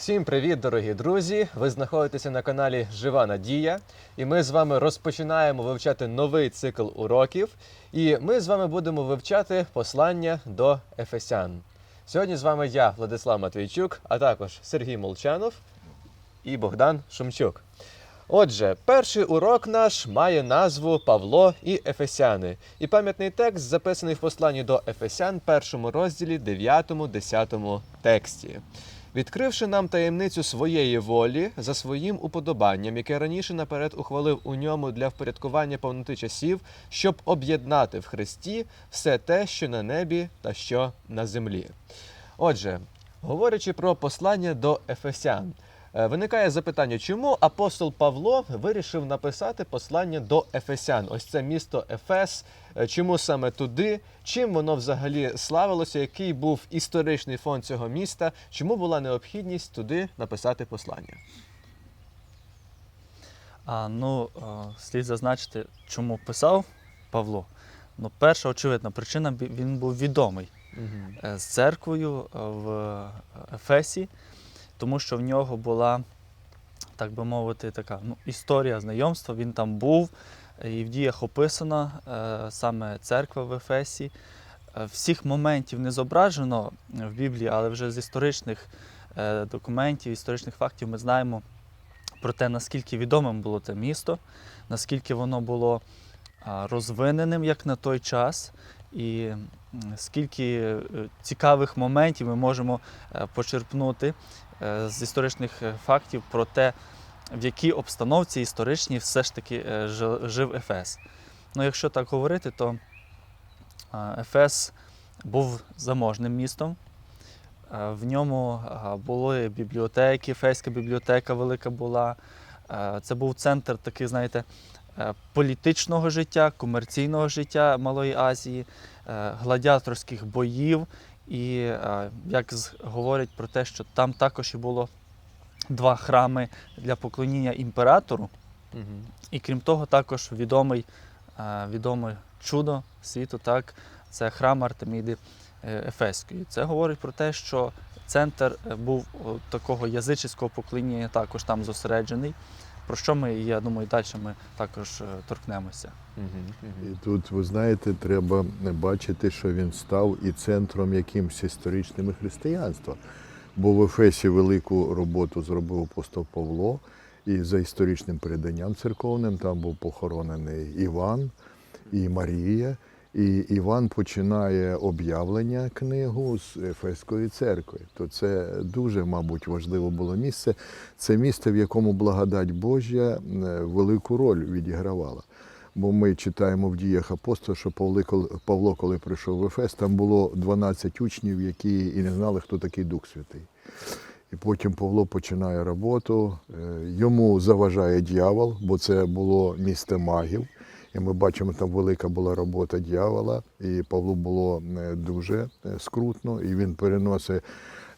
Всім привіт, дорогі друзі! Ви знаходитеся на каналі Жива Надія, і ми з вами розпочинаємо вивчати новий цикл уроків. І ми з вами будемо вивчати послання до Ефесян. Сьогодні з вами я, Владислав Матвійчук, а також Сергій Молчанов і Богдан Шумчук. Отже, перший урок наш має назву Павло і Ефесяни. І пам'ятний текст записаний в посланні до Ефесян, першому розділі, 9-10 тексті. Відкривши нам таємницю своєї волі за своїм уподобанням, яке раніше наперед ухвалив у ньому для впорядкування повноти часів, щоб об'єднати в Христі все те, що на небі та що на землі. Отже, говорячи про послання до Ефесян, виникає запитання, чому апостол Павло вирішив написати послання до Ефесян? Ось це місто Ефес. Е, Чому саме туди? Чим воно взагалі славилося? Який був історичний фон цього міста? Чому була необхідність туди написати послання? А, ну, е, слід зазначити, чому писав Павло. Ну, перша очевидна причина він був відомий е, з церквою е, в Ефесі, тому що в нього була, так би мовити, така ну, історія знайомства. Він там був, і в діях описана е, саме церква в Ефесі. Е, Всіх моментів не зображено в Біблії, але вже з історичних е, документів, історичних фактів ми знаємо про те, наскільки відомим було це місто, наскільки воно було розвиненим як на той час, і скільки е, цікавих моментів ми можемо е, почерпнути з історичних е, фактів про те, в якій обстановці історичній все ж таки е, жив Ефес. Ну, якщо так говорити, то Ефес був заможним містом. Е, В ньому були бібліотеки, Ефеська бібліотека велика була. Е, Це був центр такий, знаєте, е, політичного життя, комерційного життя Малої Азії, е, гладіаторських боїв. І е, як говорять про те, що там також і було два храми для поклоніння імператору. Угу. І крім того, також відомий, е, відоме чудо світу, так, це храм Артеміди е, Ефеської. Це говорить про те, що центр був такого язичницького поклоніння також там зосереджений, про що ми, я думаю, далі ми також е, торкнемося. І тут, ви знаєте, треба бачити, що він став і центром якимось історичним християнства. Бо в Ефесі велику роботу зробив апостол Павло, і за історичним переданням церковним там був похоронений Іван і Марія. І Іван починає об'явлення книгу з Ефеської церкви. То це дуже, мабуть, важливо було місце. Це місце, в якому благодать Божя е, велику роль відігравала. Бо ми читаємо в діях апостола, що Павло, коли прийшов в Ефес, там було 12 учнів, які і не знали, хто такий Дух Святий. І потім Павло починає роботу, е, йому заважає дьявол, бо це було місце магів. І ми бачимо, там велика була робота дьявола, і Павлу було е, дуже е, скрутно, і він переносить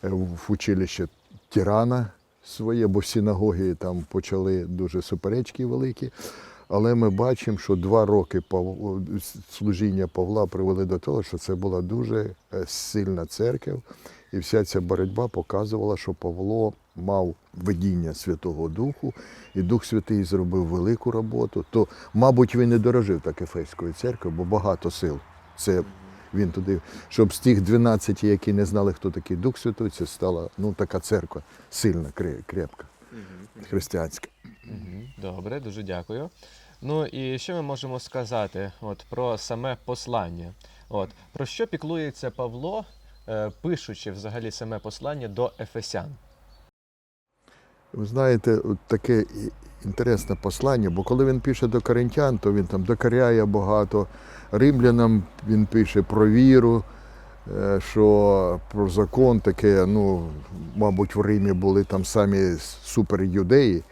е, в училище тирана своє, бо в синагоги там почали дуже суперечки великі. Але ми бачимо, що два роки служіння Павла привели до того, що це була дуже е, сильна церква, і вся ця боротьба показувала, що Павло мав видіння Святого Духу, і Дух Святий зробив велику роботу. То, мабуть, він не дорожив так Ефеської церкви, бо багато сил. Це він туди, щоб з тих 12, які не знали, хто такий Дух Святий, це стала ну, така церква сильна, крепка, християнська. Добре, дуже дякую. Ну і що ми можемо сказати от, про саме послання? От, про що піклується Павло, е, пишучи взагалі саме послання до Ефесян? Ви знаєте, от таке інтересне послання, бо коли він пише до коринтян, то він там докоряє багато. Римлянам він пише про віру, е, що про закон таке, ну, мабуть, в Римі були там самі суперюдеї.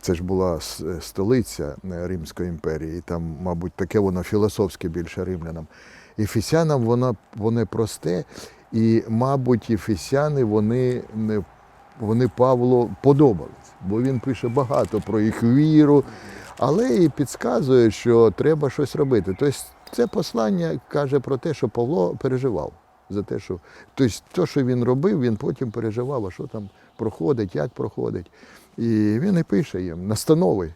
Це ж була столиця е, Римської імперії, і там, мабуть, таке воно філософське більше римлянам. Ефесянам воно, воно просте, і, мабуть, ефесяни вони вони Павлу подобались, бо він пише багато про їх віру, але і підказує, що треба щось робити. Тобто це послання каже про те, що Павло переживав. За те, що тобто, те, що він робив, він потім переживав, а що там проходить, як проходить. І він і пише їм настанови,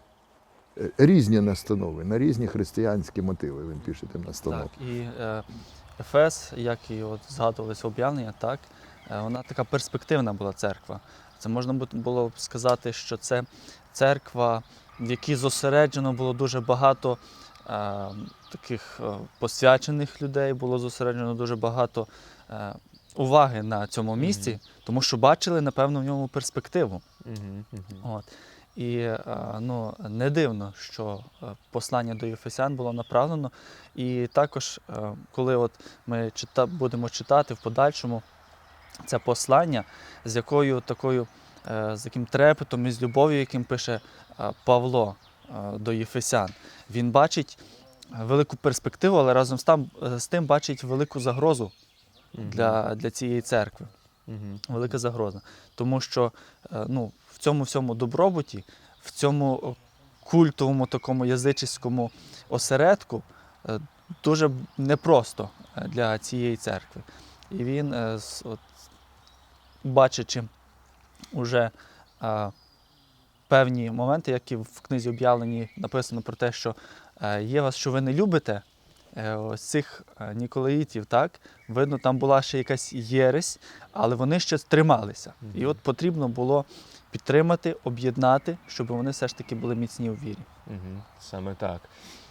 е, різні настанови, на різні християнські мотиви. Він пише тим настанови. Так, і е, Ефес, як і от згадувалися об'явлення, так, е, вона така перспективна була церква. Це можна було б сказати, що це церква, в якій зосереджено було дуже багато таких е, посвячених людей, було зосереджено дуже багато е, уваги на цьому місці, тому що бачили, напевно, в ньому перспективу. От. І е, ну, не дивно, що е, послання до Єфесян було направлено. І також, е, коли от ми чита, будемо читати в подальшому це послання, з якою такою, е, з яким трепетом і з любов'ю, яким пише е, Павло е, до Єфесян, він бачить велику перспективу, але разом з, е, тим бачить велику загрозу для, для цієї церкви велика загроза. Тому що е, ну, в цьому всьому добробуті, в цьому е, культовому такому язичському осередку е, дуже непросто е, для цієї церкви. І він, е, от, бачачи уже е, певні моменти, які в книзі об'явлені написано про те, що е, є вас, що ви не любите. Е, Ось цих е, ніколаїтів, так, видно, там була ще якась єресь, але вони ще трималися. І от потрібно було підтримати, об'єднати, щоб вони все ж таки були міцні у вірі. Мгм, Саме так.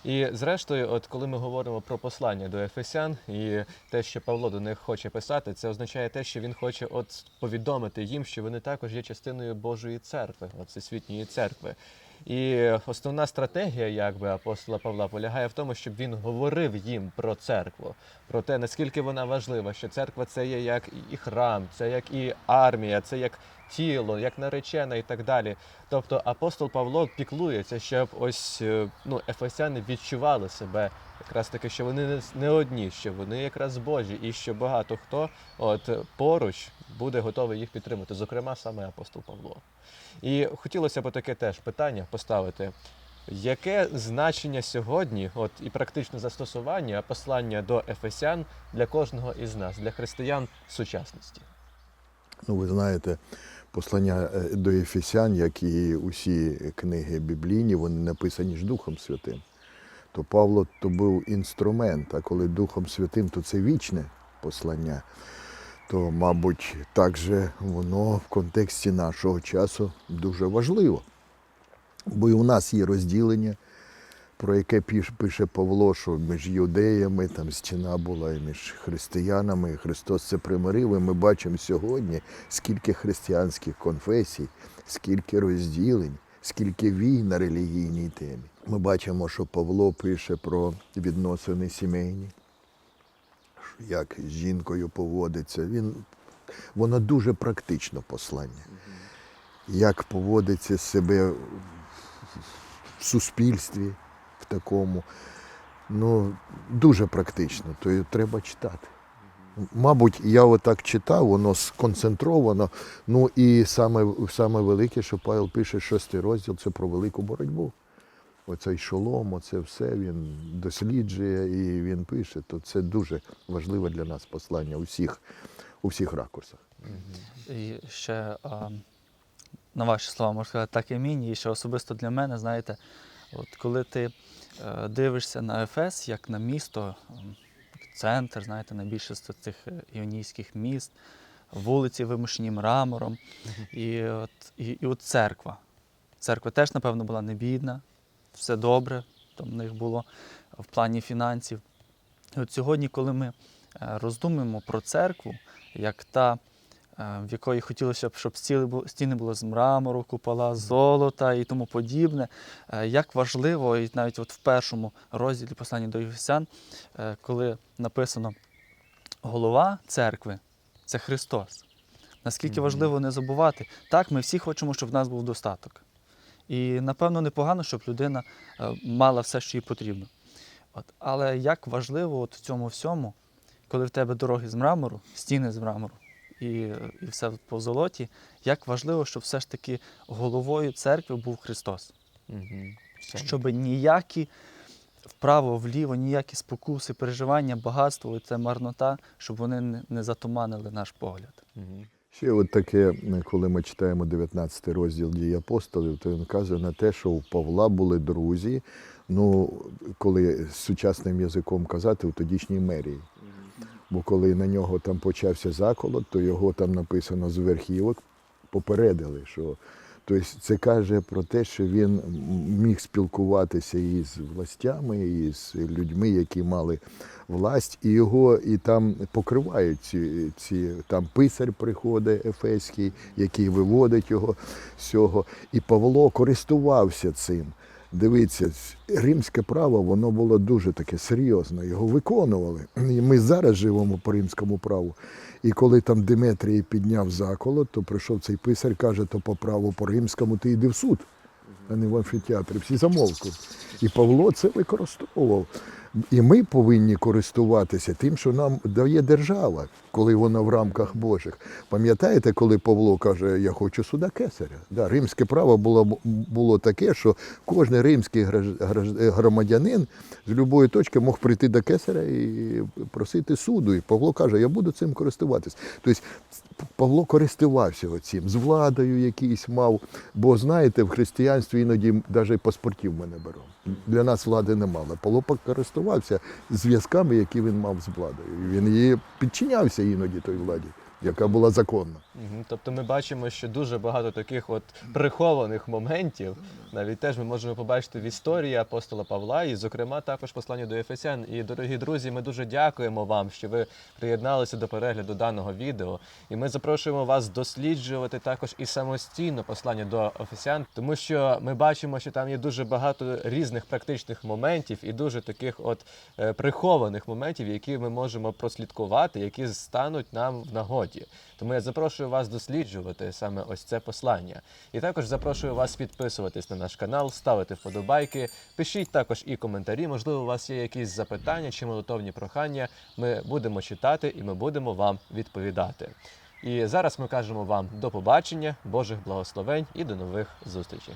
І зрештою, от коли ми говоримо про послання до Ефесян і те, що Павло до них хоче писати, це означає те, що він хоче от повідомити їм, що вони також є частиною Божої церкви, от всесвітньої церкви. І основна стратегія, якби апостола Павла, полягає в тому, щоб він говорив їм про церкву, про те, наскільки вона важлива, що церква це є як і храм, це як і армія, це як тіло, як наречена і так далі. Тобто апостол Павло піклується, щоб ось е, ну, ефесяни відчували себе якраз таки, що вони не, одні, що вони якраз Божі, і що багато хто от поруч буде готовий їх підтримати, зокрема саме апостол Павло. І хотілося б таке теж питання поставити. Яке значення сьогодні, от і практичне застосування послання до Ефесян для кожного із нас, для християн сучасності? Ну, ви знаєте, послання е, до Ефесян, як і усі книги біблійні, вони написані ж Духом Святим. То Павло то був інструмент, а коли Духом Святим, то це вічне послання. То, мабуть, так же воно в контексті нашого часу дуже важливо. Бо і у нас є розділення, про яке пише Павло, що між юдеями там стіна була і між християнами. І Христос це примирив. І ми бачимо сьогодні, скільки християнських конфесій, скільки розділень, скільки війн на релігійній темі. Ми бачимо, що Павло пише про відносини сімейні, як з жінкою поводиться. Він, воно дуже практично послання. Як поводиться себе в суспільстві такому. Ну, дуже практично, то й треба читати. Мабуть, я отак читав, воно сконцентровано. Ну і саме, саме велике, що Павел пише, шостий розділ це про велику боротьбу. Оцей шолом, оце все він досліджує і він пише. То це дуже важливе для нас послання у всіх, у всіх ракурсах. І ще на ваші слова можна сказати так і міні, і ще особисто для мене, знаєте, от коли ти е, дивишся на Ефес як на місто, центр, знаєте, найбільше з цих е, іонійських міст, вулиці вимушені мрамором, і, от, і, і от церква. Церква теж, напевно, була не бідна, все добре, там в них було в плані фінансів. І от сьогодні, коли ми е, роздумуємо про церкву, як та, в якої хотілося б, щоб стіни були з мрамору, купола золота і тому подібне, е, як важливо, і навіть от в першому розділі послання до Єфесян, е, коли написано голова церкви це Христос. Наскільки важливо не забувати, так, ми всі хочемо, щоб в нас був достаток. І напевно непогано, щоб людина е, мала все, що їй потрібно. От. Але як важливо от в цьому всьому, коли в тебе дороги з мрамору, стіни з мрамору і, і все по золоті, як важливо, щоб все ж таки головою церкви був Христос. Саме. Щоб ніякі вправо, вліво, ніякі спокуси, переживання, багатство, це марнота, щоб вони не, не затуманили наш погляд. Мгм. Ще от таке, коли ми читаємо 19 розділ дій апостолів, то він каже на те, що у Павла були друзі. Ну, коли сучасним язиком казати, у тодішній мерії. Бо коли на нього там почався заколот, то його там написано з верхівок попередили, що тобто це каже про те, що він міг спілкуватися із властями, і з людьми, які мали власть, і його і там покривають ці, ці там писар приходить ефеський, який виводить його з цього. І Павло користувався цим. Дивіться, римське право воно було дуже таке серйозне, його виконували. І ми зараз живемо по римському праву. І коли там Диметрій підняв заколот, то прийшов цей писар, каже, то по праву по римському ти йди в суд, а не в амфітеатрі. Всі замовкли. І Павло це використовував. І ми повинні користуватися тим, що нам дає держава, коли вона в рамках Божих. Пам'ятаєте, коли Павло каже, я хочу суда кесаря? Да, римське право було, було таке, що кожен римський громадянин з будь-якої точки мог прийти до кесаря і просити суду. І Павло каже, я буду цим користуватись. Тобто Павло користувався цим, з владою якийсь мав. Бо знаєте, в християнстві іноді навіть паспортів ми не беремо. Для нас влади не мало. Павло користувався зв'язками, які він мав з владою. Він її підчинявся іноді той владі, яка була законна. Тобто ми бачимо, що дуже багато таких от прихованих моментів, навіть теж ми можемо побачити в історії апостола Павла, і, зокрема, також посланню до Ефесян. І, дорогі друзі, ми дуже дякуємо вам, що ви приєдналися до перегляду даного відео. І ми запрошуємо вас досліджувати також і самостійно послання до Ефесян, тому що ми бачимо, що там є дуже багато різних практичних моментів і дуже таких от е, прихованих моментів, які ми можемо прослідкувати, які стануть нам в нагоді. Тому я запрошую вас досліджувати саме ось це послання. І також запрошую вас підписуватись на наш канал, ставити вподобайки, пишіть також і коментарі. Можливо, у вас є якісь запитання чи молитовні прохання. Ми будемо читати і ми будемо вам відповідати. І зараз ми кажемо вам до побачення, Божих благословень і до нових зустрічей.